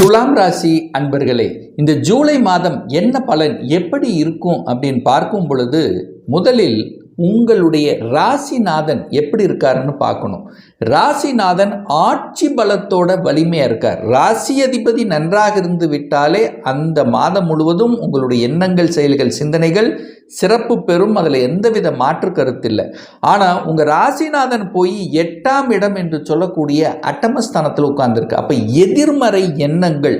துலாம் ராசி அன்பர்களே இந்த ஜூலை மாதம் என்ன பலன் எப்படி இருக்கும் அப்படின்னு பார்க்கும் பொழுது முதலில் உங்களுடைய ராசிநாதன் எப்படி இருக்காருன்னு பார்க்கணும். ராசிநாதன் ஆட்சி பலத்தோட வலிமையாக இருக்கார். ராசி அதிபதி நன்றாக இருந்து விட்டாலே அந்த மாதம் முழுவதும் உங்களுடைய எண்ணங்கள் செயல்கள் சிந்தனைகள் சிறப்பு பெறும் அதில் எந்தவித மாற்று கருத்து இல்லை ஆனால் உங்கள் ராசிநாதன் போய் எட்டாம் இடம் என்று சொல்லக்கூடிய அட்டமஸ்தானத்தில் உட்கார்ந்துருக்கு. அப்போ எதிர்மறை எண்ணங்கள்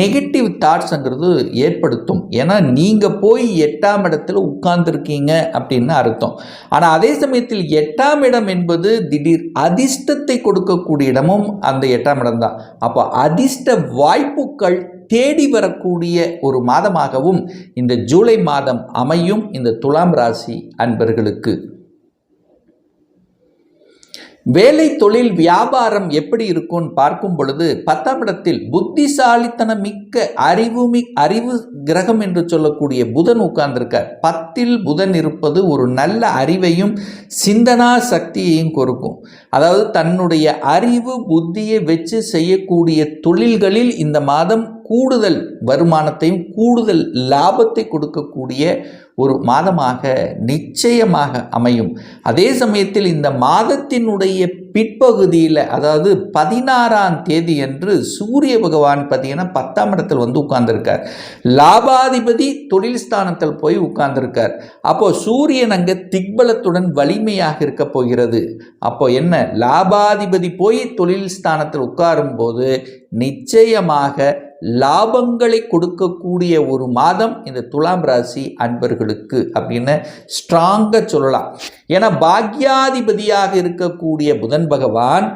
நெகட்டிவ் தாட்ஸுங்கிறது ஏற்படுத்தும். ஏன்னா நீங்கள் போய் எட்டாம் இடத்துல உட்கார்ந்துருக்கீங்க அப்படின்னு அர்த்தம். ஆனால் அதே சமயத்தில் எட்டாம் இடம் என்பது திடீர் அதிர்ஷ்டத்தை கொடுக்கக்கூடிய இடமும் அந்த எட்டாம் இடம் தான். அப்போ அதிர்ஷ்ட வாய்ப்புகள் தேடி வரக்கூடிய ஒரு மாதமாகவும் இந்த ஜூலை மாதம் அமையும் இந்த துலாம் ராசி அன்பர்களுக்கு. வேலை தொழில் வியாபாரம் எப்படி இருக்கும்னு பார்க்கும் பொழுது பத்தாம் இடத்தில் புத்திசாலித்தனம் மிக்க அறிவு மி அறிவு கிரகம் என்று சொல்லக்கூடிய புதன் உட்கார்ந்திருக்கார். பத்தில் புதன் இருப்பது ஒரு நல்ல அறிவையும் சிந்தனா சக்தியையும் கொடுக்கும். அதாவது தன்னுடைய அறிவு புத்தியை வச்சு செய்யக்கூடிய தொழில்களில் இந்த மாதம் கூடுதல் வருமானத்தையும் கூடுதல் லாபத்தை கொடுக்கக்கூடிய ஒரு மாதமாக நிச்சயமாக அமையும். அதே சமயத்தில் இந்த மாதத்தினுடைய பிற்பகுதியில் அதாவது பதினாறாம் தேதி என்று சூரிய பகவான் பார்த்தீங்கன்னா பத்தாம் இடத்தில் வந்து உட்கார்ந்துருக்கார். லாபாதிபதி தொழில் ஸ்தானத்தில் போய் உட்கார்ந்துருக்கார். அப்போ சூரியன் அங்கே திக்பலத்துடன் வலிமையாக இருக்க போகிறது. அப்போ என்ன? லாபாதிபதி போய் தொழில் ஸ்தானத்தில் உட்காரும் போது நிச்சயமாக லாபங்களை கொடுக்கக்கூடிய ஒரு மாதம் இந்த துலாம் ராசி அன்பர்களுக்கு அப்படின்னு ஸ்ட்ராங்காக சொல்லலாம். ஏன்னா பாக்யாதிபதியாக இருக்கக்கூடிய புதன் பகவான்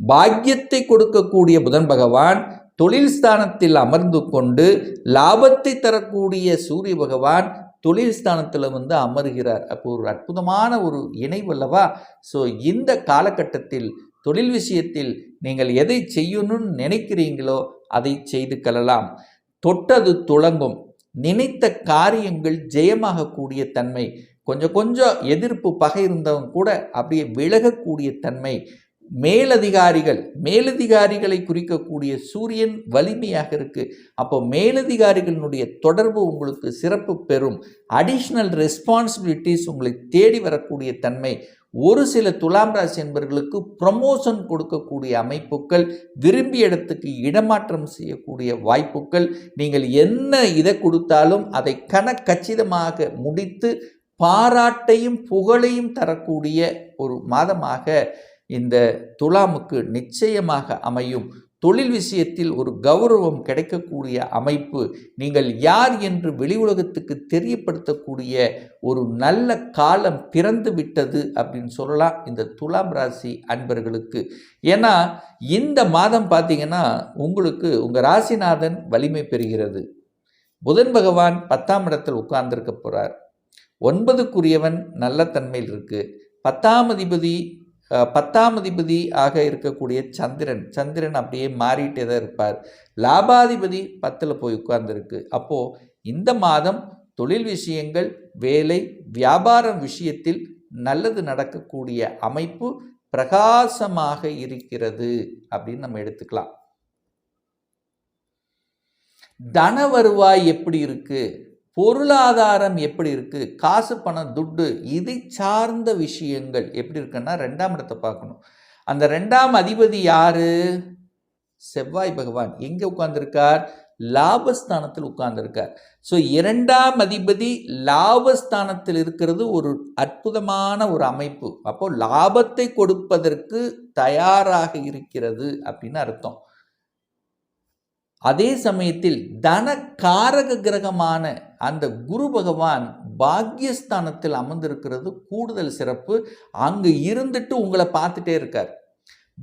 பாக்கியத்தை கொடுக்கக்கூடிய புதன் பகவான் தொழில் ஸ்தானத்தில் அமர்ந்து கொண்டு லாபத்தை தரக்கூடிய சூரிய பகவான் தொழில் ஸ்தானத்தில் வந்து அமர்கிறார். அப்போ ஒரு அற்புதமான ஒரு இணைவல்லவா ஸோ இந்த காலகட்டத்தில் தொழில் விஷயத்தில் நீங்கள் எதை செய்யணும்னு நினைக்கிறீங்களோ அதை செய்து கொள்ளலாம். தொட்டது துளங்கும். நினைத்த காரியங்கள் ஜெயமாகக்கூடிய தன்மை. கொஞ்சம் கொஞ்சம் எதிர்ப்பு பகை இருந்தவங்க கூட அப்படியே விலகக்கூடிய தன்மை. மேலதிகாரிகள் மேலதிகாரிகளை குறிக்கக்கூடிய சூரியன் வலிமையாக இருக்குது அப்போ மேலதிகாரிகளினுடைய தொடர்பு உங்களுக்கு சிறப்பு பெறும். அடிஷ்னல் ரெஸ்பான்சிபிலிட்டிஸ் உங்களை தேடி வரக்கூடிய தன்மை. ஒரு சில துலாம் ராசி என்பவர்களுக்கு ப்ரமோஷன் கொடுக்கக்கூடிய அமைப்புகள் விரும்பிய இடத்துக்கு இடமாற்றம் செய்யக்கூடிய வாய்ப்புகள். நீங்கள் என்ன இதை கொடுத்தாலும் அதை கணக்கச்சிதமாக முடித்து பாராட்டையும் புகழையும் தரக்கூடிய ஒரு மாதமாக இந்த துலாமுக்கு நிச்சயமாக அமையும். தொழில் விஷயத்தில் ஒரு கௌரவம் கிடைக்கக்கூடிய அமைப்பு நீங்கள் யார் என்று வெளி உலகத்துக்கு தெரியப்படுத்தக்கூடிய ஒரு நல்ல காலம் பிறந்து விட்டது அப்படின்னு சொல்லலாம் இந்த துலாம் ராசி அன்பர்களுக்கு. ஏன்னா இந்த மாதம் பார்த்தீங்கன்னா உங்களுக்கு உங்கள் ராசிநாதன் வலிமை பெறுகிறது. புதன் பகவான் பத்தாம் இடத்தில் உட்கார்ந்திருக்க போகிறார் ஒன்பதுக்குரியவன் நல்ல தன்மையில் இருக்குது பத்தாம் அதிபதி பத்தாம் அதிபதி ஆக இருக்கக்கூடிய சந்திரன் சந்திரன் அப்படியே மாறிட்டே தான் இருப்பார். லாபாதிபதி பத்தில் போய் உட்கார்ந்துருக்கு. அப்போது இந்த மாதம் தொழில் விஷயங்கள் வேலை வியாபாரம் விஷயத்தில் நல்லது நடக்கக்கூடிய அமைப்பு பிரகாசமாக இருக்கிறது அப்படின்னு நம்ம எடுத்துக்கலாம். தன வருவாய் எப்படி இருக்குது பொருளாதாரம் எப்படி இருக்குது காசு பணம் துட்டு இதை சார்ந்த விஷயங்கள் எப்படி இருக்குன்னா ரெண்டாம் இடத்தை பார்க்கணும். அந்த ரெண்டாம் அதிபதி யாரு? செவ்வாய் பகவான். எங்கே உட்கார்ந்துருக்கார்? லாபஸ்தானத்தில் உட்கார்ந்துருக்கார். ஸோ இரண்டாம் அதிபதி லாபஸ்தானத்தில் இருக்கிறது ஒரு அற்புதமான ஒரு அமைப்பு. அப்போ லாபத்தை கொடுப்பதற்கு தயாராக இருக்கிறது அப்படின்னு அர்த்தம். அதே சமயத்தில் தன காரக கிரகமான அந்த குரு பகவான் பாக்யஸ்தானத்தில் அமர்ந்திருக்கிறது கூடுதல் சிறப்பு. அங்கு இருந்துட்டு உங்களை பார்த்துட்டே இருக்கார்.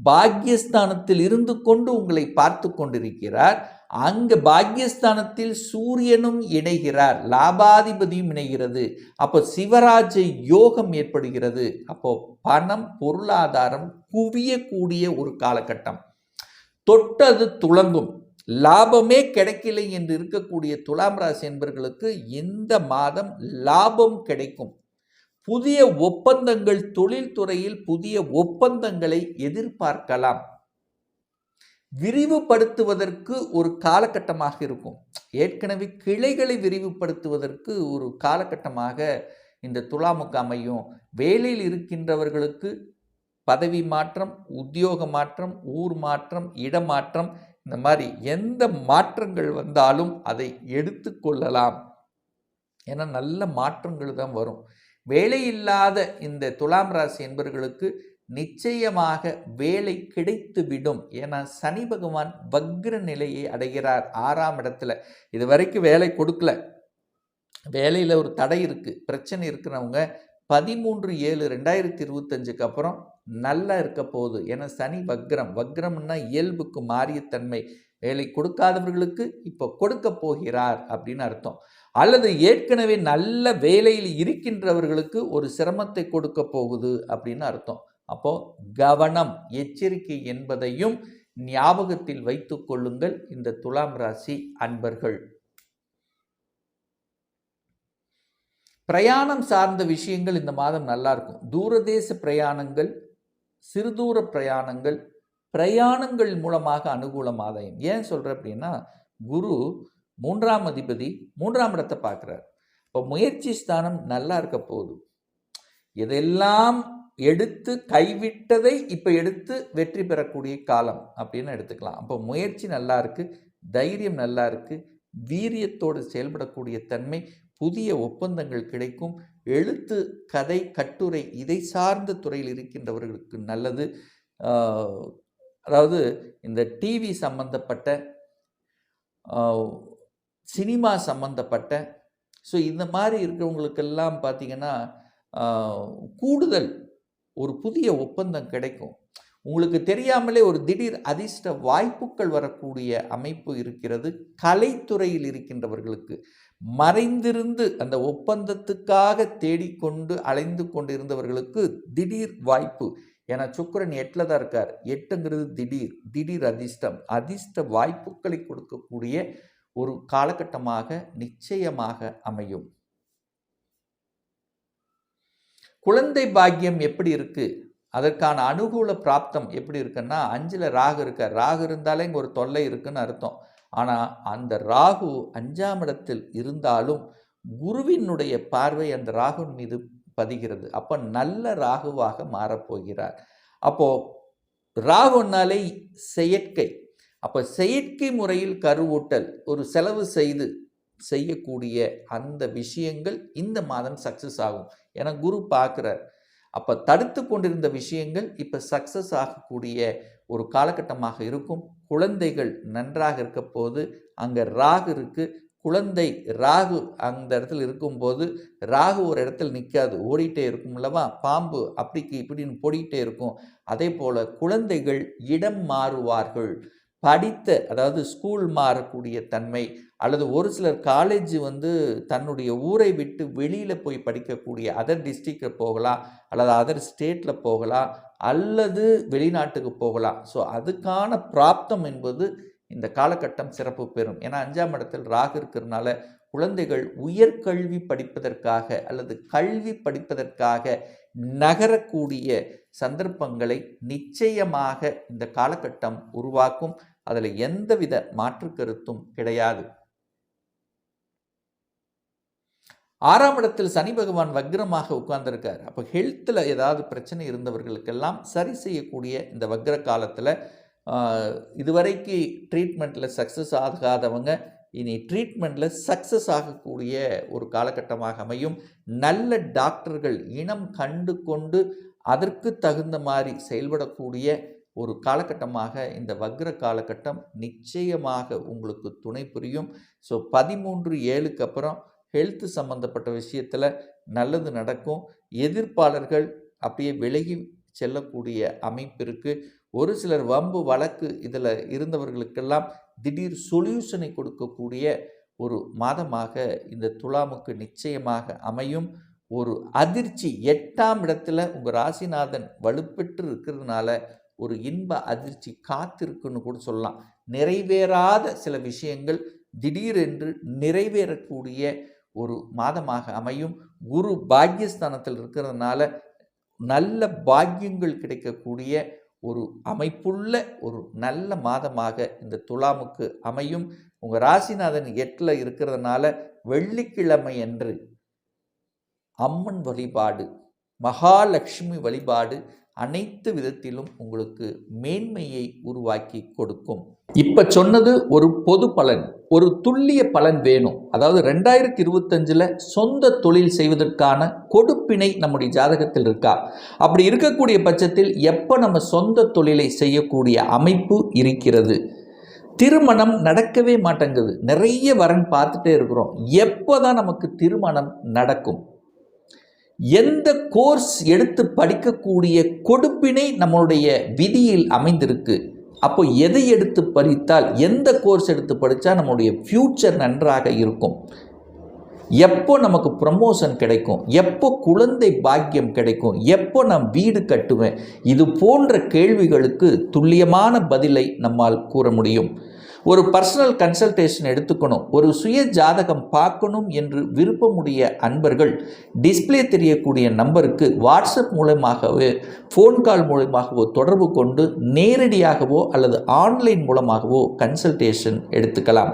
பாக்யஸ்தானத்தில் இருந்து கொண்டு உங்களை பார்த்து கொண்டிருக்கிறார். அங்கு பாக்யஸ்தானத்தில் சூரியனும் இணைகிறார். லாபாதிபதியும் இணைகிறது. அப்போ சிவராஜ யோகம் ஏற்படுகிறது. அப்போ பணம் பொருளாதாரம் குவியக்கூடிய ஒரு காலகட்டம். தொட்டது துளங்கும். லாபமே கிடைக்கலை என்று இருக்கக்கூடிய துலாம் ராசி என்பர்களுக்கு இந்த மாதம் லாபம் கிடைக்கும். புதிய ஒப்பந்தங்கள் தொழில்துறையில் புதிய ஒப்பந்தங்களை எதிர்பார்க்கலாம். விரிவுபடுத்துவதற்கு ஒரு காலகட்டமாக இருக்கும். ஏற்கனவே கிளைகளை விரிவுபடுத்துவதற்கு ஒரு காலகட்டமாக இந்த துலாமுக்கு அமையும். வேலையில் இருக்கின்றவர்களுக்கு பதவி மாற்றம் உத்தியோக மாற்றம் ஊர் மாற்றம் இடமாற்றம் இந்த மாதிரி எந்த மாற்றங்கள் வந்தாலும் அதை எடுத்துக்கொள்ளலாம் ஏன்னா நல்ல மாற்றங்கள் தான் வரும். வேலை இல்லாத இந்த துலாம் ராசி என்பவர்களுக்கு நிச்சயமாக வேலை கிடைத்துவிடும். ஏன்னா சனி பகவான் வக்ர நிலையை அடைகிறார் ஆறாம் இடத்துல. இது வரைக்கும் வேலை கொடுக்கல. வேலையில் ஒரு தடை இருக்குது பிரச்சனை இருக்கிறவங்க பதிமூன்று ஏழு ரெண்டாயிரத்தி இருபத்தஞ்சுக்கு அப்புறம் நல்லா இருக்க போகுது. ஏன்னா சனி வக்ரம். வக்ரம்னா இயல்புக்கு மாறிய தன்மை. வேலை கொடுக்காதவர்களுக்கு இப்போ கொடுக்க போகிறார் அப்படின்னு அர்த்தம். அல்லது ஏற்கனவே நல்ல வேலையில் இருக்கின்றவர்களுக்கு ஒரு சிரமத்தை கொடுக்க போகுது அப்படின்னு அர்த்தம். அப்போ கவனம் எச்சரிக்கை என்பதையும் ஞாபகத்தில் வைத்துக் கொள்ளுங்கள். இந்த துலாம் ராசி அன்பர்கள். பிரயாணம் சார்ந்த விஷயங்கள் இந்த மாதம் நல்லா இருக்கும். தூரதேச பிரயாணங்கள் சிறுதூர பிரயாணங்கள் பிரயாணங்கள் மூலமாக அனுகூலம் ஆதாயம் ஏன் சொல்கிறேன் அப்படின்னா குரு மூன்றாம் அதிபதி மூன்றாம் இடத்தை பார்க்குறார். இப்போ முயற்சி ஸ்தானம் நல்லா இருக்க போகுது. இதெல்லாம் எடுத்து கைவிட்டதை இப்போ எடுத்து வெற்றி பெறக்கூடிய காலம் அப்படின்னு எடுத்துக்கலாம். அப்போ முயற்சி நல்லா இருக்குது தைரியம் நல்லா இருக்குது வீரியத்தோடு செயல்படக்கூடிய தன்மை புதிய ஒப்பந்தங்கள் கிடைக்கும் எழுத்து கதை கட்டுரை இதை சார்ந்த துறையில் இருக்கின்றவர்களுக்கு நல்லது. அதாவது இந்த டிவி சம்பந்தப்பட்ட சினிமா சம்பந்தப்பட்ட ஸோ இந்த மாதிரி இருக்கிறவங்களுக்கெல்லாம் பார்த்திங்கன்னா கூடுதல் ஒரு புதிய ஒப்பந்தம் கிடைக்கும். உங்களுக்கு தெரியாமலே ஒரு திடீர் அதிர்ஷ்ட வாய்ப்புகள் வரக்கூடிய அமைப்பு இருக்கிறது. கலைத்துறையில் இருக்கின்றவர்களுக்கு. மறைந்திருந்து அந்த ஒப்பந்தத்துக்காக தேடிக்கொண்டு அலைந்து கொண்டிருந்தவர்களுக்கு திடீர் வாய்ப்பு. ஏன்னா சுக்கரன் எட்டில் தான் இருக்கார். எட்டுங்கிறது திடீர் திடீர் அதிர்ஷ்டம். அதிர்ஷ்ட வாய்ப்புகளை கொடுக்கக்கூடிய ஒரு காலகட்டமாக நிச்சயமாக அமையும். குழந்தை பாக்கியம் எப்படி இருக்கு? அதற்கான அனுகூல பிராப்தம் எப்படி இருக்குன்னா அஞ்சில் ராகு இருக்கார். ராகு இருந்தாலே இங்கே ஒரு தொல்லை இருக்குன்னு அர்த்தம். ஆனால் அந்த ராகு அஞ்சாம் இடத்தில் இருந்தாலும் குருவினுடைய பார்வை அந்த ராகுவின் மீது பதிகிறது. அப்போ நல்ல ராகுவாக மாறப்போகிறார். அப்போது ராகுனாலே செயற்கை. அப்போ செயற்கை முறையில் கருவூட்டல் ஒரு செலவு செய்து செய்யக்கூடிய அந்த விஷயங்கள் இந்த மாதம் சக்ஸஸ் ஆகும். ஏன்னா குரு பார்க்குறார். அப்போ தடுத்து கொண்டிருந்த விஷயங்கள் இப்போ சக்ஸஸ் ஆகக்கூடிய ஒரு காலகட்டமாக இருக்கும். குழந்தைகள் நன்றாக இருக்க போது அங்கே ராகு இருக்குது குழந்தை ராகு அந்த இடத்துல இருக்கும்போது ராகு ஒரு இடத்துல நிற்காது ஓடிட்டே இருக்கும் பாம்பு அப்படிக்கு இப்படின்னு போடிக்கிட்டே இருக்கும். அதே போல் குழந்தைகள் இடம் மாறுவார்கள். படித்த அதாவது ஸ்கூல் மாறக்கூடிய தன்மை அல்லது ஒரு சிலர் காலேஜ் வந்து தன்னுடைய ஊரை விட்டு வெளியில் போய் படிக்கக்கூடிய அதர் டிஸ்ட்ரிக்டில் போகலாம் அல்லது அதர் ஸ்டேட்டில் போகலாம் அல்லது வெளிநாட்டுக்கு போகலாம். ஸோ அதுக்கான பிராப்தம் என்பது இந்த காலகட்டம் சிறப்பு பெறும். ஏன்னா அஞ்சாம் இடத்தில் ராகு இருக்கிறதுனால குழந்தைகள் உயர்கல்வி படிப்பதற்காக அல்லது கல்வி படிப்பதற்காக நகரக்கூடிய சந்தர்ப்பங்களை நிச்சயமாக இந்த காலகட்டம் உருவாக்கும். அதில் எந்தவித மாற்று கருத்தும் கிடையாது. ஆறாம் இடத்தில் சனி பகவான் வக்ரமாக உட்கார்ந்துருக்கார். அப்போ ஹெல்த்தில் ஏதாவது பிரச்சனை இருந்தவர்களுக்கெல்லாம் சரி செய்யக்கூடிய இந்த வக்ர காலத்தில் இதுவரைக்கு ட்ரீட்மெண்ட்டில் சக்ஸஸ் ஆகாதவங்க இனி ட்ரீட்மெண்ட்டில் சக்ஸஸ் ஆகக்கூடிய ஒரு காலகட்டமாக அமையும். நல்ல டாக்டர்கள் இனம் கண்டு கொண்டு அதற்கு தகுந்த மாதிரி செயல்படக்கூடிய ஒரு காலகட்டமாக இந்த வக்ர காலகட்டம் நிச்சயமாக உங்களுக்கு துணை புரியும். ஸோ பதிமூன்று ஏழுக்கு அப்புறம் ஹெல்த்து சம்மந்தப்பட்ட விஷயத்தில் நல்லது நடக்கும். எதிர்ப்பாளர்கள் அப்படியே விலகி செல்லக்கூடிய அமைப்பிற்கு ஒரு சிலர் வம்பு வழக்கு இதில் இருந்தவர்களுக்கெல்லாம் திடீர் சொல்யூஷனை கொடுக்கக்கூடிய ஒரு மாதமாக இந்த துலாமுக்கு நிச்சயமாக அமையும். ஒரு அதிர்ச்சி எட்டாம் இடத்துல உங்கள் ராசிநாதன் வலுப்பெற்று இருக்கிறதுனால ஒரு இன்ப அதிர்ச்சி காத்திருக்குன்னு கூட சொல்லலாம். நிறைவேறாத சில விஷயங்கள் திடீரென்று நிறைவேறக்கூடிய ஒரு மாதமாக அமையும். குரு பாக்யஸ்தானத்தில் இருக்கிறதுனால நல்ல பாக்கியங்கள் கிடைக்கக்கூடிய ஒரு அமைப்புள்ள ஒரு நல்ல மாதமாக இந்த துலாமுக்கு அமையும். உங்கள் ராசிநாதன் எட்டில் இருக்கிறதுனால வெள்ளிக்கிழமை அன்று அம்மன் வழிபாடு மகாலட்சுமி வழிபாடு அனைத்து விதத்திலும் உங்களுக்கு மேன்மையை உருவாக்கி கொடுக்கும். இப்ப சொன்னது ஒரு பொது பலன் ஒரு துல்லிய பலன் வேணும். அதாவது ரெண்டாயிரத்தி இருபத்தஞ்சில் சொந்த தொழில் செய்வதற்கான கொடுப்பினை நம்முடைய ஜாதகத்தில் இருக்கா? அப்படி இருக்கக்கூடிய பட்சத்தில் எப்போ நம்ம சொந்த தொழிலை செய்யக்கூடிய அமைப்பு இருக்கிறது? திருமணம் நடக்கவே மாட்டேங்குது. நிறைய வரன் பார்த்துட்டே இருக்கிறோம். எப்போ தான் நமக்கு திருமணம் நடக்கும்? எந்த கோர்ஸ் எடுத்து படிக்கக்கூடிய கொடுப்பினை நம்மளுடைய விதியில் அமைந்திருக்கு? அப்போ எதை எடுத்து படித்தால் எந்த கோர்ஸ் எடுத்து படித்தா நம்மளுடைய ஃப்யூச்சர் நன்றாக இருக்கும்? எப்போ நமக்கு ப்ரமோஷன் கிடைக்கும்? எப்போ குழந்தை பாக்கியம் கிடைக்கும்? எப்போ நான் வீடு கட்டுவேன்? இது போன்ற கேள்விகளுக்கு துல்லியமான பதிலை நம்மால் கூற முடியும். ஒரு பர்சனல் கன்சல்டேஷன் எடுத்துக்கணும். ஒரு சுய ஜாதகம் பார்க்கணும் என்று விருப்பமுடைய அன்பர்கள் டிஸ்ப்ளே தெரியக்கூடிய நம்பருக்கு வாட்ஸ்அப் மூலமாகவோ ஃபோன் கால் மூலமாகவோ தொடர்பு கொண்டு நேரடியாகவோ அல்லது ஆன்லைன் மூலமாகவோ கன்சல்டேஷன் எடுத்துக்கலாம்.